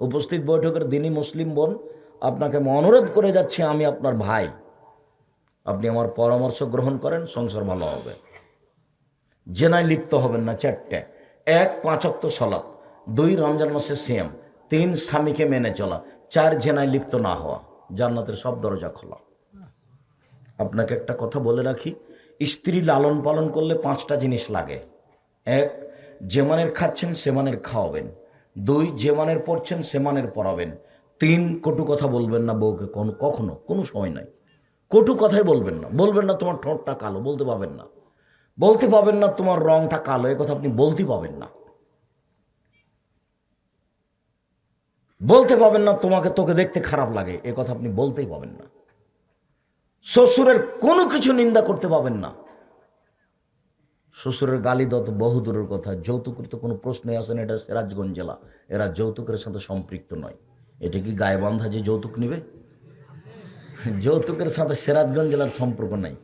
উপস্থিত বৈঠকের দিনই মুসলিম বোন, আপনাকে আমি অনুরোধ করে যাচ্ছি, আমি আপনার ভাই। আপনি আমার পরামর্শ গ্রহণ করেন, সংসার ভালো হবে। জেনায় লিপ্ত হবেন না চারটে। এক পাঁচক্ত সলাৎ দুই, রমজান মাসে সিএম তিন, স্বামীকে মেনে চলা। চার, জেনায় লিপ্ত না হওয়া। জান্নাতের সব দরজা খোলা। আপনাকে একটা কথা বলে রাখি, স্ত্রী লালন পালন করলে পাঁচটা জিনিস লাগে। এক যেমানের খাচ্ছেন সেমানের খাওয়াবেন। দুই, যে মানের পড়ছেন, সে মানের পড়াবেন। তিন, কটু কথা বলবেন না বউকে কোনো, কখনো, কোনো সময় নাই। কটু কথাই বলবেন না। বলবেন না তোমার ঠোঁটটা কালো, বলতে পাবেন না। বলতে পাবেন না তোমার রংটা কালো, এ কথা আপনি বলতে পাবেন না। বলতে পাবেন না তোমাকে, তোকে দেখতে খারাপ লাগে, এ কথা আপনি বলতেই পাবেন না। শ্বশুরের কোনো কিছু নিন্দা করতে পাবেন না। শ্বশুরের গালি দত বহু দূরের কথা। যৌতুকের তো কোনো প্রশ্নই আসে না, এটা সিরাজগঞ্জ জেলা। এরা যৌতুকের সাথে সম্পৃক্ত নয়। এটা কি গায়েবান্ধা যে যৌতুক নিবে? যৌতুকের সাথে সিরাজগঞ্জ জেলার সম্পর্ক নাই।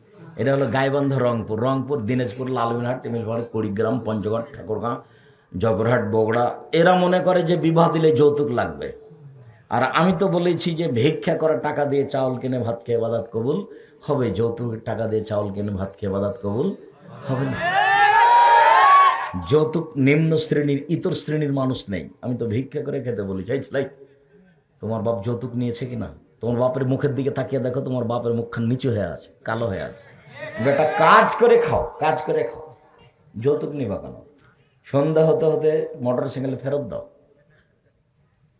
এটা হলো গাইবান্ধা রংপুর। রংপুর, দিনাজপুর, লালমিনহাট টিমিলঘাট কুড়িগ্রাম, পঞ্চগড়, ঠাকুরগাঁ, জগরহাট, বগড়া। এরা মনে করে যে বিবাহ দিলে যৌতুক লাগবে। আর আমি তো বলেছি যে ভিক্ষা করা টাকা দিয়ে চাউল কিনে ভাত খেয়ে বাদাত কবুল হবে। যৌতুকের টাকা দিয়ে চাউল কিনে ভাত খেয়ে বাদাত কবুল হবে না। যৌতুক নিম্ন শ্রেণির, ইতর শ্রেণির মানুষ নেই। আমি তো ভিক্ষা করে খেতে বলি চাই ছেলাই তোমার বাপ যৌতুক নিয়েছে কিনা? তোমার বাপের মুখের দিকে তাকিয়ে দেখো, তোমার বাপের মুখখান নিচু হয়ে আছে, কালো হয়ে আছে। বেটা, কাজ করে খাও, কাজ করে খাও। যৌতুক নিবা কেন? সন্ধ্যা হতে হতে মোটর সাইকেলে ফেরত দাও।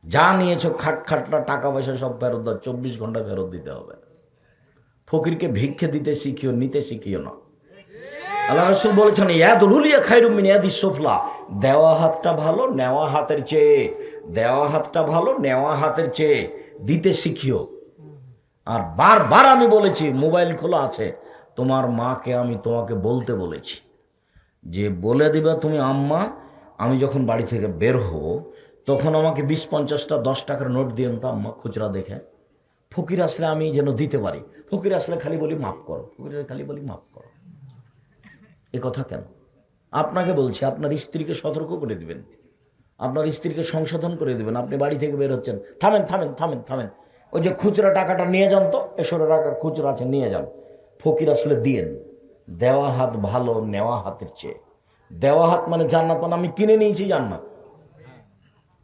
যা নিয়েছো, খাট খাটলা, টাকা পয়সা সব ফেরত দাও, চব্বিশ ঘণ্টা ফেরত দিতে হবে। ফকিরকে ভিক্ষে দিতে শিখিও, নিতে শিখিও না। আল্লাহ রসুল বলেছেন ইয়াদুলিয়া খাইরুমিন ইয়াদি সোফলা। দেওয়া হাতটা ভালো, নেওয়া হাতের চেয়ে। দেওয়া হাতটা ভালো, নেওয়া হাতের চেয়ে। দিতে শিখিও। আর বারবার আমি বলেছি, মোবাইল খোলা আছে। তোমার মাকে আমি তোমাকে বলতে বলেছি। যে বলে দিবা তুমি, আম্মা, আমি যখন বাড়ি থেকে বের হব, তখন আমাকে বিশ, পঞ্চাশটা, দশ টাকার নোট দিয়েন তো আম্মা, খুচরা দেখে। ফকির আসলে আমি যেন দিতে পারি। ফকির আসলে খালি বলি, মাফ করো। ফকিরের খালি বলি, মাফ করো। এ কথা কেন? আপনাকে বলছি, আপনার স্ত্রীকে সতর্ক করে দিবেন। আপনার স্ত্রীকে সংশোধন করে দিবেন। আপনি বাড়ি থেকে বের হচ্ছেন। থামেন থামেন থামেন থামেন। ওই যে খুচরা টাকাটা নিয়ে যান তো এসরে টাকা খুচরা আছে, নিয়ে যান। ফকির আসলে দিয়েন। দেওয়া হাত ভালো, নেওয়া হাতের চেয়ে। দেওয়া হাত মানে জান্নাত মানে আমি কিনে নিয়েছি জান্নাত।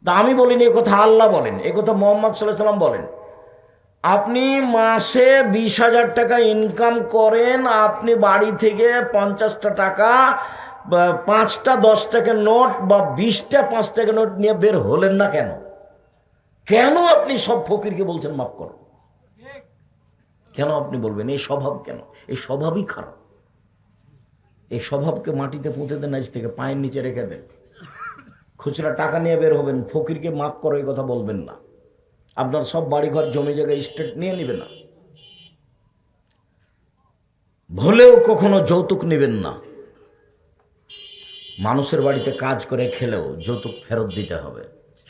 তা আমি বলিনি, এ কথা আল্লাহ বলেন। এ কথা মোহাম্মদ সাল্লাহ সাল্লাম বলেন। আপনি মাসে বিশ হাজার টাকা ইনকাম করেন, আপনি বাড়ি থেকে পঞ্চাশটা টাকা পাঁচটা দশ টাকা নোট বা বিশটা পাঁচ টাকা নোট নিয়ে বের হলেন না কেন? কেন আপনি সব ফকিরকে বলছেন মাফ করো? কেন আপনি বলবেন, এই স্বভাব কেন? এই স্বভাবই খারাপ। এই স্বভাবকে মাটিতে পুঁতে দেন, আজ থেকে পায়ের নিচে রেখে দেন। খুচরা টাকা নিয়ে বের হবেন, ফকিরকে মাফ করো, এই কথা বলবেন না। আপনার সব বাড়িঘর, জমি জায়গায় স্টেট নিয়ে নেবে না। ভুলেও কখনো যৌতুক নেবেন না। মানুষের বাড়িতে কাজ করে খেলেও যৌতুক ফেরত দিতে হবে।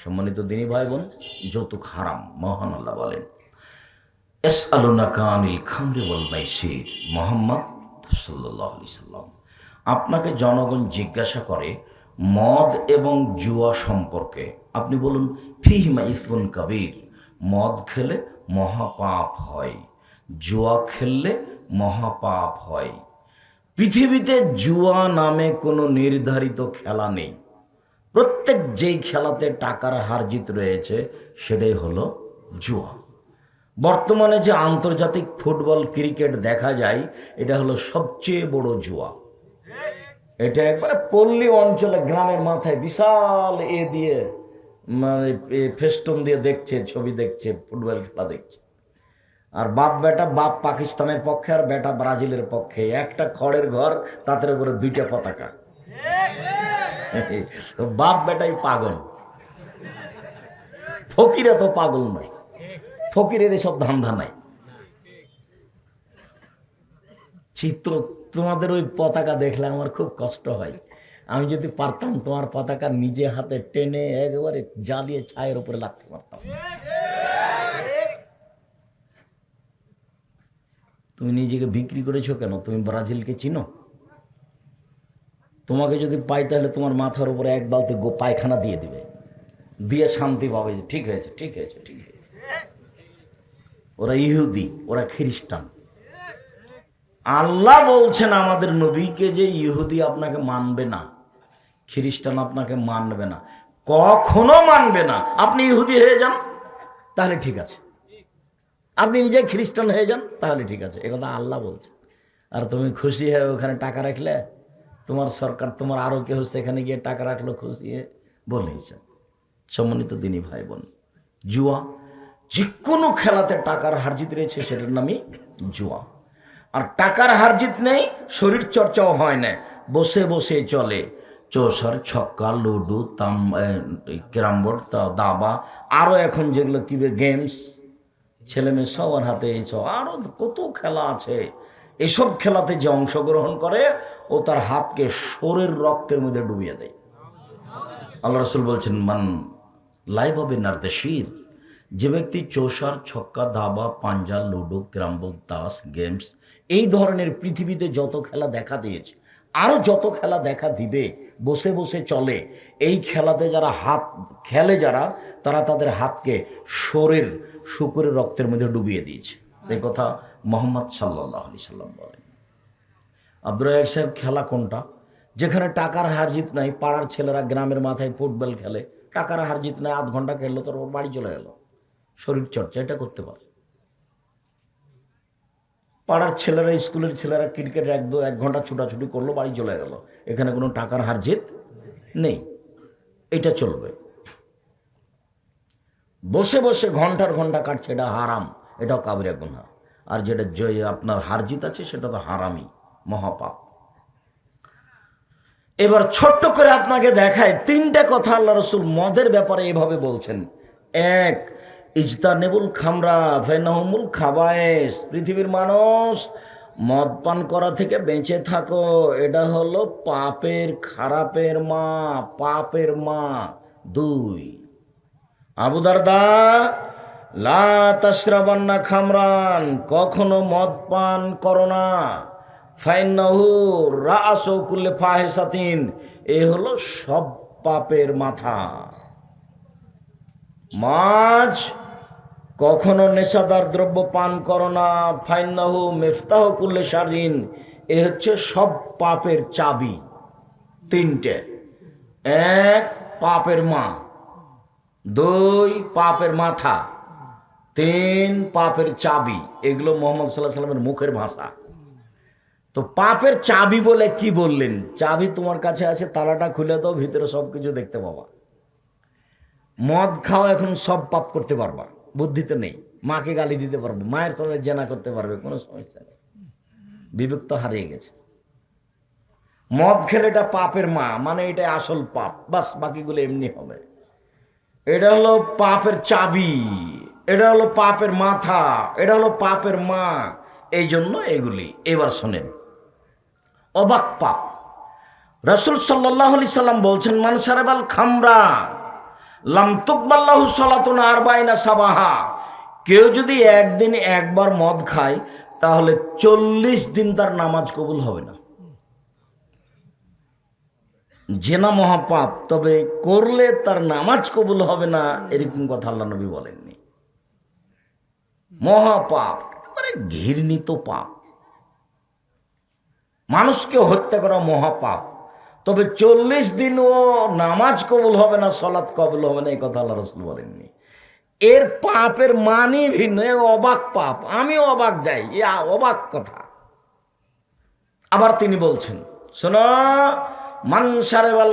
সম্মানিত দিনী ভাই বোন যৌতুক হারাম, মহান আল্লাহ বলেন এস আলুনা কানিল খামরে বল মাইসির মোহাম্মদ সাল্লাম। আপনাকে জনগণ জিজ্ঞাসা করে মদ এবং জুয়া সম্পর্কে। আপনি বলুন ফিহিমা ইসবুন কবির মদ খেলে মহাপাপ হয়, জুয়া খেললে মহাপাপ হয়। পৃথিবীতে জুয়া নামে কোনো নির্ধারিত খেলা নেই। প্রত্যেক যেই খেলাতে টাকার হারজিত রয়েছে, সেটাই হলো জুয়া। বর্তমানে যে আন্তর্জাতিক ফুটবল ক্রিকেট দেখা যায়, এটা হলো সবচেয়ে বড় জুয়া। এটা একবারে পল্লী অঞ্চলে, গ্রামের মাথায় বিশাল এ দিয়ে মানে ফেস্টন দিয়ে দেখছে, ছবি দেখছে, ফুটবল খেলা দেখছে। আর বাপ বেটা বাপ পাকিস্তানের পক্ষে আর বেটা ব্রাজিলের পক্ষে। একটা খড়ের ঘর, তাদের উপরে দুইটা পতাকা। বাপ বেটাই পাগল। ফকিরা তো পাগল নয়। ফকিরের এসব ধান্দা নাই। চিত্র তোমাদের ওই পতাকা দেখলে আমার খুব কষ্ট হয়। আমি যদি পারতাম, তোমার পতাকা নিজে হাতে টেনে একেবারে জ্বালিয়ে ছায়ের উপরে লাগতে পারতাম তুমি নিজেকে বিক্রি করেছ কেন? তুমি ব্রাজিলকে চিনো? তোমাকে যদি পাই তাহলে তোমার মাথার উপরে এক বালতি গো পায়খানা দিয়ে দিবে। দিয়ে শান্তি পাবে যে ঠিক হয়েছে ঠিক হয়েছে ঠিক হয়েছে। ওরা ইহুদি, ওরা খ্রিস্টান। আল্লাহ বলছেন আমাদের নবীকে যে ইহুদি আপনাকে মানবে না। খ্রিস্টান আপনাকে মানবে না। কখনো মানবে না। আপনি ইহুদি হয়ে যান, তাহলে ঠিক আছে। আপনি নিজে খ্রিস্টান হয়ে যান, তাহলে ঠিক আছে। একথা আল্লাহ বলছে আর তুমি খুশি হয়ে ওখানে টাকা রাখলে, তোমার সরকার, তোমার আরও কেউ সেখানে গিয়ে টাকা রাখল, খুশি হয়ে বলেছে সম্মানিত দিনী ভাই বোন জুয়া যে কোনো খেলাতে টাকার হারজিত রয়েছে, সেটার নামই জুয়া। আর টাকার হারজিত নেই শরীর চর্চাও হয় না। বসে বসে চলে। চৌসার, ছক্কা, লুডু, তাম ক্যারাম বোর্ড দাবা আরও এখন যেগুলো কি গেমস ছেলে মেয়ে সবার হাতে এইসব আরও কত খেলা আছে। এসব খেলাতে যে অংশগ্রহণ করে, ও তার হাতকে সোরের রক্তের মধ্যে ডুবিয়ে দেয়। আল্লাহ রসুল বলছেন, মান লাইভ হবে নার্দেশির, যে ব্যক্তি চৌসার, ছক্কা, দাবা, পাঞ্জা, লুডো ক্রাম্বল তাস, গেমস, এই ধরনের পৃথিবীতে যত খেলা দেখা দিয়েছে আরও যত খেলা দেখা দিবে, বসে বসে চলে, এই খেলাতে যারা হাত খেলে যারা, তারা তাদের হাতকে শরীর, শুকুরের রক্তের মধ্যে ডুবিয়ে দিয়েছে। এই কথা মোহাম্মদ সাল্লাহ আলি সাল্লাম বলেন। আব্দুর রাজাক সাহেব, খেলা কোনটা? যেখানে টাকার হারজিত নাই, পাড়ার ছেলেরা গ্রামের মাথায় ফুটবল খেলে, টাকার হারজিত নাই, আধ ঘণ্টা খেললো তোর ওর বাড়ি চলে গেল। শরীর চর্চা, এটা করতে পারে। পাড়ার ছেলেরা, স্কুলের ছেলেরা ক্রিকেট এক দু, এক ঘণ্টা ছুটাছুটি করল, বাড়ি চলে গেল। এখানে কোনো টাকার হারজিত নেই। এটা চলবে। বসে বসে ঘণ্টার ঘণ্টা কাটছে, এটা হারাম, এটাও কাবিরা গুনা আর যেটা জয়, আপনার হারজিত আছে, সেটা তো হারামি মহাপাপ। এবার ছোট্ট করে আপনাকে দেখায় তিনটা কথা আল্লাহ রসুল মদের ব্যাপারে এভাবে বলছেন। এক ইজতানেবুল খামরা ফেনহমুল খাবায়েস, পৃথিবীর মানুষ, মদ পান করা থেকে বেঁচে থাকো। এটা হলো পাপের খারাপের মা, পাপের মা। দুই। আবুদারদা লা খামরান, কখনো মদ পান করো না। ফাইনাহু রাসো কুল্লে ফাহেসাতিন এ হলো সব পাপের মাথা। মাছ কখনো নেশাদার দ্রব্য পান করো না। ফাইনাহু মেফতাহ কুল্লে সারিন এ হচ্ছে সব পাপের চাবি। তিনটে। এক, পাপের মা। দুই, পাপের মাথা। তিন, পাপের চাবি। এগুলো মোহাম্মদ সাল্লাহ সাল্লামের মুখের ভাষা। তো পাপের চাবি বলে কি বললেন? চাবি তোমার কাছে আছে, তালাটা খুলে দাও, ভিতরে সব কিছু দেখতে পাবা। মদ খাও, এখন সব পাপ করতে পারবা। বুদ্ধিতে নেই। মাকে গালি দিতে পারবে, মায়ের সাথে জেনা করতে পারবে, কোনো সমস্যা নেই। বিবেক তো হারিয়ে গেছে। মদ খেলে এটা পাপের মা মানে এটা আসল পাপ। বাস বাকিগুলো এমনি হবে। এটা হলো পাপের চাবি, এটা হলো পাপের মাথা, এটা হলো পাপের মা। এই জন্য এগুলি। এবার শোনেন। অবাক পাপ। রসুল সাল্লাহ সাল্লাম বলছেন মানসারেবাল খামরা। লামতুকবাল্লাহু সলাতুন আর বাইনা সাবাহা। কেউ যদি একদিন একবার মদ খায়, তাহলে চল্লিশ দিন তার নামাজ কবুল হবে না। জেনা মহাপাপ, তবে করলে তার নামাজ কবুল হবে না, এরকম কথা আল্লাহ নবী বলেননি। মহাপাপ একেবারে ঘৃণিত পাপ। মানুষকে হত্যা করা মহাপাপ। তবে চল্লিশ দিন ও নামাজ কবুল হবে না, সলাৎ কবুল হবে না, এই কথা আল্লাহ রসুল বলেননি। এর পাপের মানই ভিন্ন অবাক পাপ আমিও অবাক যাই অবাক কথা। আবার তিনি বলছেন, শোনো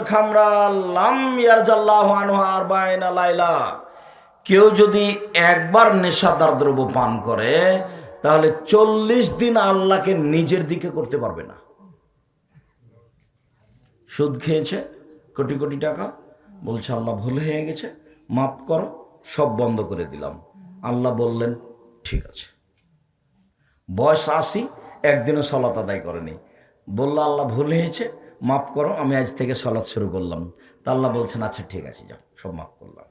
খামরা আনহু আরবাইনা লাইলা, কেউ যদি একবার নেশাদার দ্রব্য পান করে, তাহলে চল্লিশ দিন আল্লাহকে নিজের দিকে করতে পারবে না। সুদ খেয়েছে, কোটি কোটি টাকা। বলছে, আল্লাহ ভুল হয়ে গেছে, মাফ করো, সব বন্ধ করে দিলাম। আল্লাহ বললেন, ঠিক আছে। বয়স আসি একদিনও সলাত আদায় করেনি। বলল, আল্লাহ ভুল হয়েছে, মাফ করো, আমি আজ থেকে সলাৎ শুরু করলাম। তা আল্লাহ বলছেন আচ্ছা ঠিক আছে, যাও, সব মাফ করলাম।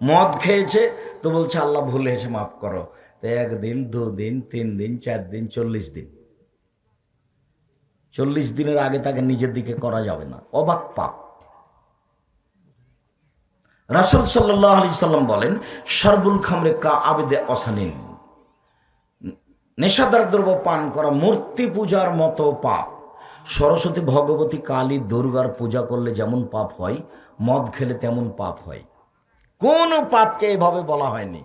মদ খেয়েছে, তো বলছে, আল্লাহ ভুল হয়েছে, মাফ করো। তো একদিন, দুদিন তিন দিন চার দিন চল্লিশ দিন। চল্লিশ দিনের আগে তাকে নিজের দিকে করা যাবে না। অবাক পাপ। রাসুল সাল্লাহ সাল্লাম বলেন সর্বুল খামরে কা আবেদে অসানিন। নেশাদার দ্রব্য পান করা মূর্তি পূজার মতো পাপ। সরস্বতী ভগবতী কালী দুর্গার পূজা করলে যেমন পাপ হয়, মদ খেলে তেমন পাপ হয়। কোন পাপকে এভাবে বলা হয়নি।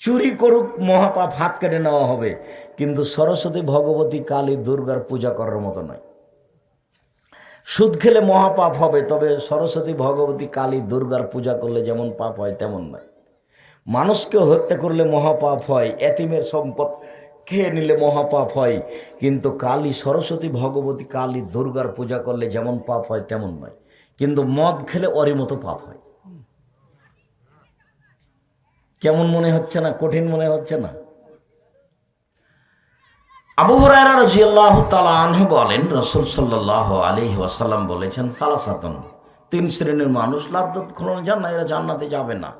চুরি করুক, মহাপাপ হাত কেটে নেওয়া হবে। কিন্তু সরস্বতী ভগবতী কালী দুর্গার পূজা করার মতো নয়। সুদ খেলে মহাপাপ হবে, তবে সরস্বতী ভগবতী কালী দুর্গার পূজা করলে যেমন পাপ হয়, তেমন নয়। মানুষকে হত্যা করলে মহাপাপ হয়, এতিমের সম্পদ খেয়ে নিলে মহাপাপ হয়, কিন্তু কালী, সরস্বতী ভগবতী কালী দুর্গার পূজা করলে যেমন পাপ হয়, তেমন নয়। কিন্তু মদ খেলে ওরই মতো পাপ হয়। কেমন মনে হচ্ছে না, কঠিন মনে হচ্ছে না? আবু হুরায়রা রাদিয়াল্লাহু তাআলা আনহু বলেন, রাসূল সাল্লাল্লাহু আলাইহি ওয়াসাল্লাম বলেছেন, সালাসাতুন, তিন শ্রেণির মানুষ লাদ্দাত খুলন জান্নাত এরা জান্নাতে যাবে না।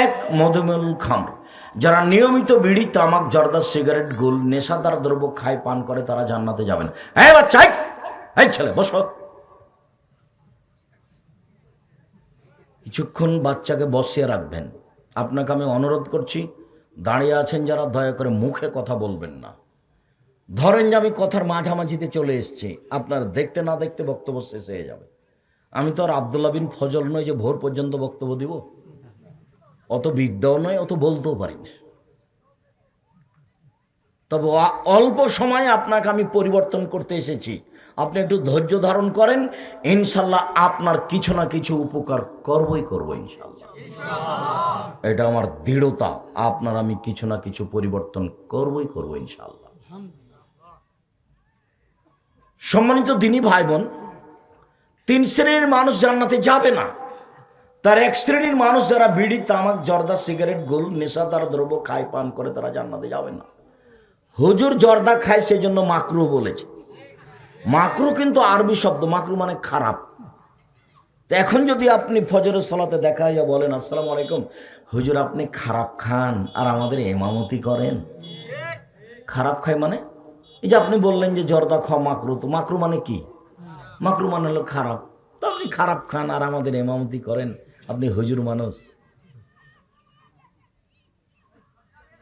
এক মধুমেল খামর, যারা নিয়মিত বিড়ি, তামাক, জর্দা, সিগারেট, গুল, নেশাদার দ্রব্য খায়, পান করে, তারা জান্নাতে যাবে না। হ্যাঁ বাচ্চা এই ছেলে, বসো। কিছুক্ষণ বাচ্চাকে বসিয়ে রাখবেন। আপনাকে আমি অনুরোধ করছি, দাঁড়িয়ে আছেন যারা, দয়া করে মুখে কথা বলবেন না। ধরেন যে আমি কথার মাঝামাঝিতে চলে এসেছি, আপনার দেখতে না দেখতে বক্তব্য শেষ হয়ে যাবে। আমি তো আর আবদুল্লা বিন ফজল নয় যে ভোর পর্যন্ত বক্তব্য দিব। অত বিদ্যাও নয়, অত বলতেও পারি না। তবে অল্প সময়ে আপনাকে আমি পরিবর্তন করতে এসেছি। আপনি একটু ধৈর্য ধারণ করেন ইনশাল্লাহ আপনার কিছু না কিছু উপকার করবই করব ইনশাল্লাহ। এটা আমার দৃঢ়তা আপনার আমি কিছু না কিছু পরিবর্তন করবই করব ইনশাল্লাহ। সম্মানিত দিনী ভাই বোন তিন শ্রেণির মানুষ জান্নাতে যাবে না। তার এক শ্রেণির মানুষ যারা বিড়ি তামাক জর্দা সিগারেট গোল নেশাদার দ্রব্য খায় পান করে তারা জান্নাতে যাবে না। হুজুর জর্দা খায় সেজন্য মাকরু বলেছে। মাকরু কিন্তু আরবি শব্দ, মাকরু মানে খারাপ। তো এখন যদি আপনি ফজরের সলাতে দেখা হইয়া বলেন, আসসালামু আলাইকুম। হুজুর, আপনি খারাপ খান, আর আমাদের এমামতি করেন। খারাপ খায় মানে? এই যে আপনি বললেন যে জর্দা খাওয়া মাকরু, তো মাকরু মানে কি? মাকরু মানে হলো খারাপ। তো আপনি খারাপ খান, আর আমাদের এমামতি করেন। আপনি হুজুর মানুষ।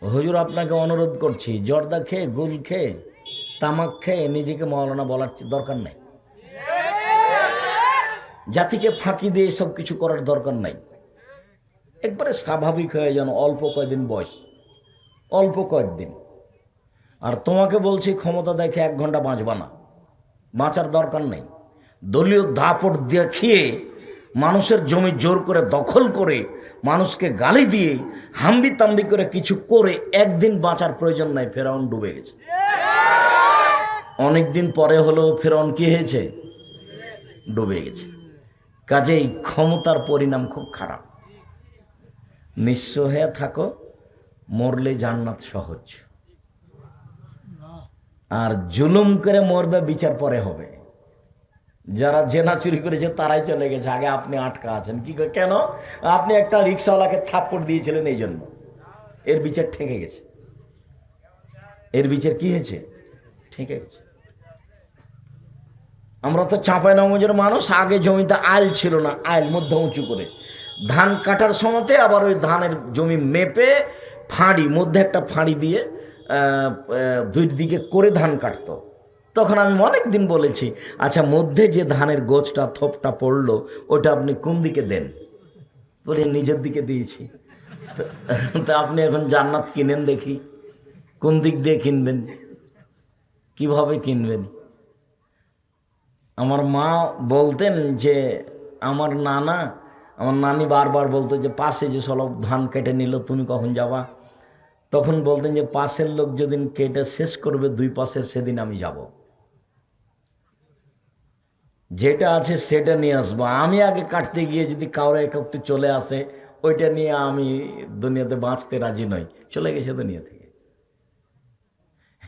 হুজুর, আপনাকে অনুরোধ করছি, জর্দা খেয়ে, গুল খেয়ে তামাক খেয়ে নিজেকে মৌলানা বলার দরকার নাই। জাতিকে ফাঁকি দিয়ে সব কিছু করার দরকার নাই। একবারে স্বাভাবিক হয়ে যেন অল্প কয়েকদিন বয়স, অল্প কয়েকদিন। আর তোমাকে বলছি, ক্ষমতা দেখে এক ঘণ্টা বাঁচবা না। বাঁচার দরকার নেই। দলীয় দাপট দেখিয়ে মানুষের জমি জোর করে দখল করে মানুষকে গালি দিয়ে হাম্বি তাম্বি করে কিছু করে একদিন বাঁচার প্রয়োজন নাই, ফেরাউন ডুবে গেছে। অনেকদিন পরে হলেও ফেরন কি হয়েছে? ডুবে গেছে। কাজেই ক্ষমতার পরিণাম খুব খারাপ। নিঃস্ব হয়ে থাকো, মরলে জান্নাত সহজ। আর জুলুম করে মরবে বিচার পরে হবে। যারা জেনা চুরি করেছে, তারাই চলে গেছে। আগে আপনি আটকা আছেন। কি কেন? আপনি একটা রিক্সাওয়ালাকে থাপ্পড় দিয়েছিলেন এই জন্য। এর বিচার ঠেকে গেছে। এর বিচার কি হয়েছে? ঠেকে আছে। আমরা তো চাঁপাই নমজের মানুষ, আগে জমিতে আইল ছিল না, আইল মধ্যে উঁচু করে। ধান কাটার সময়তে আবার ওই ধানের জমি মেপে ফাঁড়ি, মধ্যে একটা ফাঁড়ি দিয়ে দুই দিকে করে ধান কাটতো। তখন আমি অনেক দিন বলেছি আচ্ছা মধ্যে যে ধানের গোছটা, থোপটা পড়ল, ওটা আপনি কোন দিকে দেন? বলে, নিজের দিকে দিয়েছি। তা আপনি এখন জান্নাত কিনেন দেখি, কোন দিক দিয়ে কিনবেন? কীভাবে কিনবেন? আমার মা বলতেন যে, আমার নানা, আমার নানি বারবার বলতো যে, পাশে যে সলব ধান কেটে নিল, তুমি কখন যাবা? তখন বলতেন যে, পাশের লোক যেদিন কেটে শেষ করবে, দুই পাশে সেদিন আমি যাব। যেটা আছে সেটা নিয়ে আসব। আমি আগে কাটতে গিয়ে যদি কাউরে একটু চলে আসে, ওইটা নিয়ে আমি দুনিয়াতে বাঁচতে রাজি নই। চলে গেছে দুনিয়া থেকে।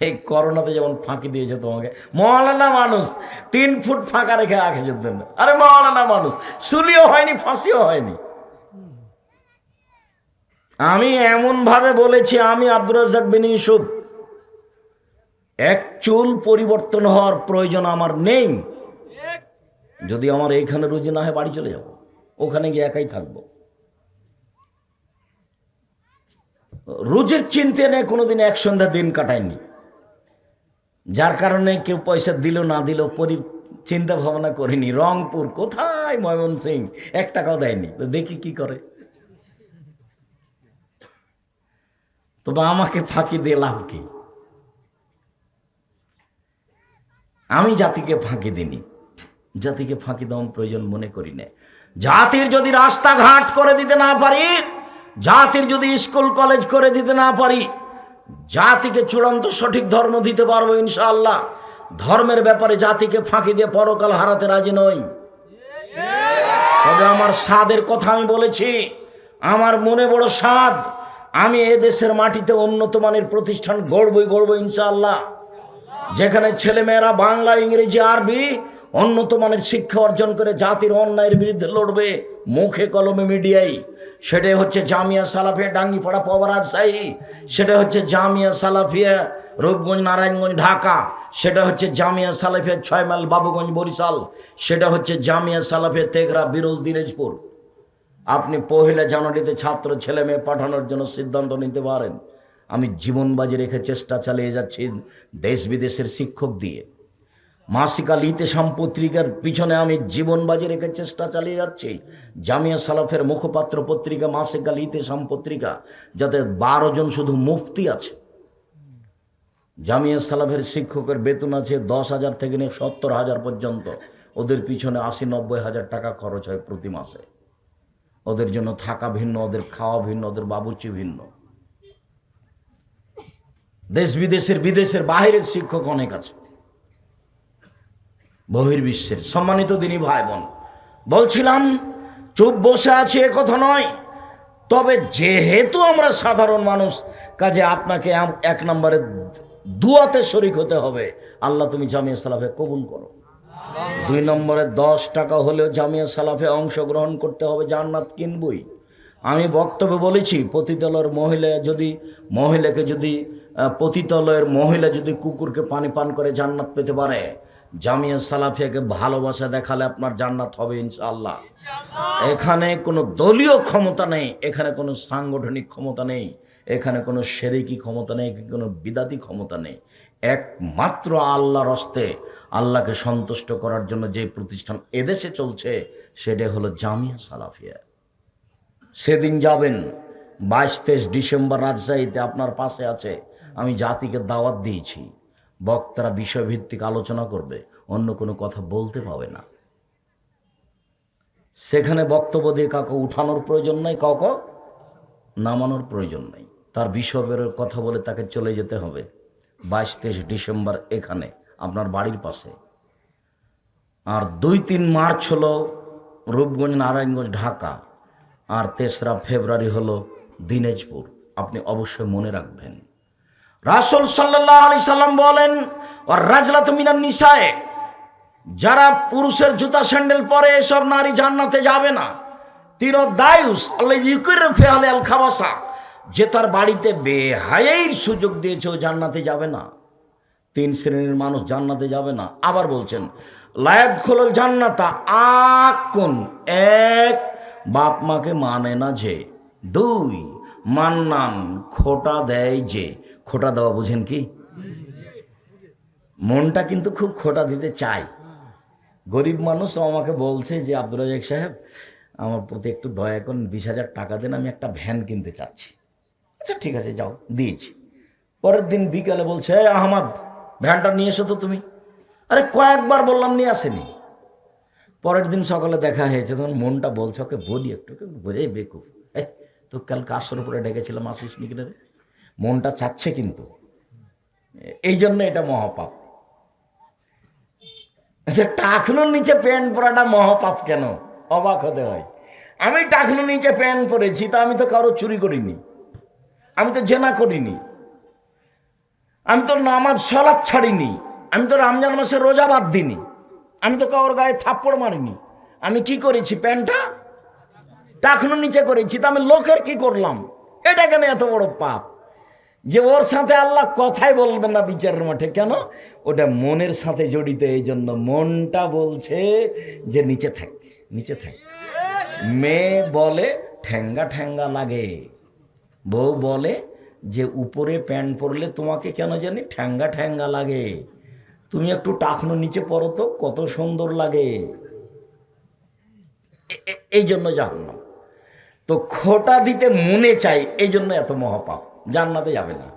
এই করোনাতে যেমন ফাঁকি দিয়েছে তোমাকে, মহালানা মানুষ, তিন ফুট ফাঁকা রেখে রাখেছে জন্য আরে মহালানা মানুষ সুলিও হয়নি, ফাঁসিও হয়নি। আমি এমন ভাবে বলেছি, আমি আব্দুর বিন ইউসুফ, এক চুল পরিবর্তন হওয়ার প্রয়োজন আমার নেই। যদি আমার এইখানে রুজি না হয়, বাড়ি চলে যাব। ওখানে গিয়ে একাই থাকব। রোজের চিন্তা নিয়ে কোনোদিন এক সন্ধ্যা দিন কাটায়নি। যার কারণে কেউ পয়সা দিল, না দিল, পরি চিন্তা ভাবনা করিনি। রংপুর কোথায় ময়মন সিং এক টাকাও দেয়নি। তো দেখি কি করে। তবে আমাকে ফাঁকি দিয়ে লাভ কি? আমি জাতিকে ফাঁকি দিনি জাতিকে ফাঁকি দেওয়ার প্রয়োজন মনে করি না জাতির যদি রাস্তাঘাট করে দিতে না পারি, জাতির যদি স্কুল, কলেজ করে দিতে না পারি জাতিকে চূড়ান্ত সঠিক ধর্ম দিতে পারব ইনশাআল্লাহ। ধর্মের ব্যাপারে জাতিকে ফাঁকি দিয়ে পরকাল হারাতে রাজি নই। তবে আমার স্বাদের কথা আমি বলেছি, আমার মনে বড় স্বাদ, আমি এ দেশের মাটিতে উন্নত মানের প্রতিষ্ঠান গড়বই গড়ব ইনশাআল্লাহ। যেখানে ছেলেমেয়েরা বাংলা, ইংরেজি, আরবি উন্নত মানের শিক্ষা অর্জন করে জাতির অন্যায়ের বিরুদ্ধে লড়বে মুখে কলমে মিডিয়ায়। সেটাই হচ্ছে জামিয়া সালাফিয়া ডাঙ্গিপাড়া পবা রাজশাহী সেটা হচ্ছে জামিয়া সালাফিয়া রূপগঞ্জ, নারায়ণগঞ্জ, ঢাকা। সেটা হচ্ছে জামিয়া সালাফিয়া ছয় মাইল বাবুগঞ্জ, বরিশাল। সেটা হচ্ছে জামিয়া সালাফিয়া তেঘরা বিরল দিনাজপুর। আপনি পহিলা জানুয়ারিতে ছাত্র ছেলে মেয়ে পাঠানোর জন্য সিদ্ধান্ত নিতে পারেন। আমি জীবন বাজি রেখে চেষ্টা চালিয়ে যাচ্ছি দেশ বিদেশের শিক্ষক দিয়ে। মাসিকা লিতেশাম পত্রিকার পিছনে আমি জীবন বাজি রেখে চেষ্টা চালিয়ে যাচ্ছি। জামিয়া সালাফের মুখপাত্র পত্রিকা মাসিকা লিতেশাম পত্রিকা যাতে বারো জন শুধু মুফতি আছে। জামিয়া সালাফের শিক্ষকের বেতন আছে দশ হাজার থেকে নিয়ে সত্তর হাজার পর্যন্ত। ওদের পিছনে আশি নব্বই হাজার টাকা খরচ হয় প্রতি মাসে। ওদের জন্য থাকা ভিন্ন, ওদের খাওয়া ভিন্ন, ওদের বাবুচি ভিন্ন। দেশ বিদেশের বিদেশের বাহিরের শিক্ষক অনেক আছে। বহির্বিশ্বের, সম্মানিত দিনী ভাই বোন বলছিলাম, চুপ বসে আছে এ কথা নয়, তবে যেহেতু আমরা সাধারণ মানুষ, কাজে আপনাকে এক নম্বরে দুয়াতে শরিক হতে হবে। আল্লাহ তুমি জামিয়া সালাফে কবুল করো। দুই নম্বরে দশ টাকা হলেও জামিয়া সালাফে অংশগ্রহণ করতে হবে, জান্নাত কিনবই। আমি বক্তব্যে বলেছি পতিতলয়ের মহিলা যদি, মহিলাকে যদি পতিতলয়ের মহিলা যদি কুকুরকে পানি পান করে জান্নাত পেতে পারে জামিয়া সালাফিয়াকে ভালোবাসা দেখালে আপনার জান্নাত হবে ইনশাআল্লাহ। এখানে কোনো দলীয় ক্ষমতা নেই এখানে কোনো সাংগঠনিক ক্ষমতা নেই এখানে কোনো সেরেকি ক্ষমতা নেই কোনো বিদাতি ক্ষমতা নেই। একমাত্র আল্লাহর হস্তে আল্লাহকে সন্তুষ্ট করার জন্য যে প্রতিষ্ঠান এদেশে চলছে সেটা হলো জামিয়া সালাফিয়া। সেদিন যাবেন বাইশ তেইশ ডিসেম্বর রাজশাহীতে আপনার পাশে আছে আমি জাতিকে দাওয়াত দিয়েছি। বক্তারা বিষয়ভিত্তিক আলোচনা করবে, অন্য কোনো কথা বলতে পাবে না। সেখানে বক্তব্য দিয়ে কাউকে উঠানোর প্রয়োজন নাই, কাউকে নামানোর প্রয়োজন নেই। তার বিষয়ের কথা বলে তাকে চলে যেতে হবে। বাইশ তেইশ ডিসেম্বর এখানে, আপনার বাড়ির পাশে। আর দুই তিন মার্চ হলো রূপগঞ্জ, নারায়ণগঞ্জ, ঢাকা। আর তেসরা ফেব্রুয়ারি হলো দিনাজপুর। আপনি অবশ্যই মনে রাখবেন। রাসুল সাল্লাহ আলি সাল্লাম বলেন আর রাজলা মিনার নিশায় যারা পুরুষের জুতা স্যান্ডেল পরে এসব নারী জান্নাতে যাবে না। তির দায়ুস আল্লাহ ফেহালে আল খাবাসা যে তার বাড়িতে বেহায়ের সুযোগ দিয়েছে, ও জান্নাতে যাবে না। তিন শ্রেণির মানুষ জান্নাতে যাবে না। আবার বলছেন লায়াত খোলল জান্নাতা, আকুন, এক, বাপ মাকে মানে না যে, দুই, মান্নান, খোটা দেয় যে খোটা দেওয়া বুঝেন কি? মনটা কিন্তু খুব খোটা দিতে চাই গরিব মানুষ আমাকে বলছে যে আব্দুল রাজাক সাহেব, আমার প্রতি একটু দয়া করুন, বিশ হাজার টাকা দেন, আমি একটা ভ্যান কিনতে চাচ্ছি। আচ্ছা ঠিক আছে, যাও, দিয়েছি। পরের দিন বিকালে বলছে, "এই আহমদ, ভ্যানটা নিয়ে এসো তো তুমি। আরে, কয়েকবার বললাম, নিয়ে আসেনি। পরের দিন সকালে দেখা হয়েছে, তখন মনটা বলছে, ওকে বলি একটু একটু বোঝে বেকুফ এই তো কাল কাশর উপরে ডেকেছিলাম আসিস নিকিনে রে? মনটা চাচ্ছে কিন্তু। এই জন্য এটা মহাপাপ। আচ্ছা টাকনুর নিচে প্যান্ট পরাটা মহাপাপ কেন? অবাক হতে হয়। আমি টাকনুর নিচে প্যান্ট পরেছি, তা আমি তো কারও চুরি করিনি। আমি তো জেনা করিনি। আমি তো নামাজ সলাদ ছাড়িনি। আমি তো রমজান মাসে রোজা বাদ দিনি আমি তো কারোর গায়ে থাপ্পড় মারিনি। আমি কি করেছি? প্যান্টটা টাকনুর নিচে করেছি, তা আমি লোকের কি করলাম? এটা কেন এত বড় পাপ? যে ওর সাথে আল্লাহ কথাই বলবেন না বিচারের মাঠে, কেন? ওটা মনের সাথে জড়িত এই জন্য মনটা বলছে যে নিচে থাক নিচে থাক। মেয়ে বলে ঠ্যাঙ্গা ঠ্যাঙ্গা লাগে। বউ বলে যে উপরে প্যান্ট পরলে তোমাকে কেন জানি ঠ্যাঙ্গা ঠ্যাঙ্গা লাগে। তুমি একটু টাকনো নিচে পড়ো তো, কত সুন্দর লাগে। এই জন্য জাহান্নাম। তো খোটা দিতে মনে চাই এই জন্য এত মহাপাপ। জান্নাতে যাবে না।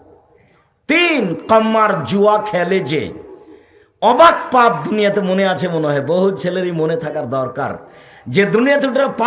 তিন, কম্মার জুয়া খেলে যে অবাক পাপ দুনিয়াতে মনে আছে মনে হয়, বহু ছেলেরই মনে থাকার দরকার। যে দুনিয়াতে পাপ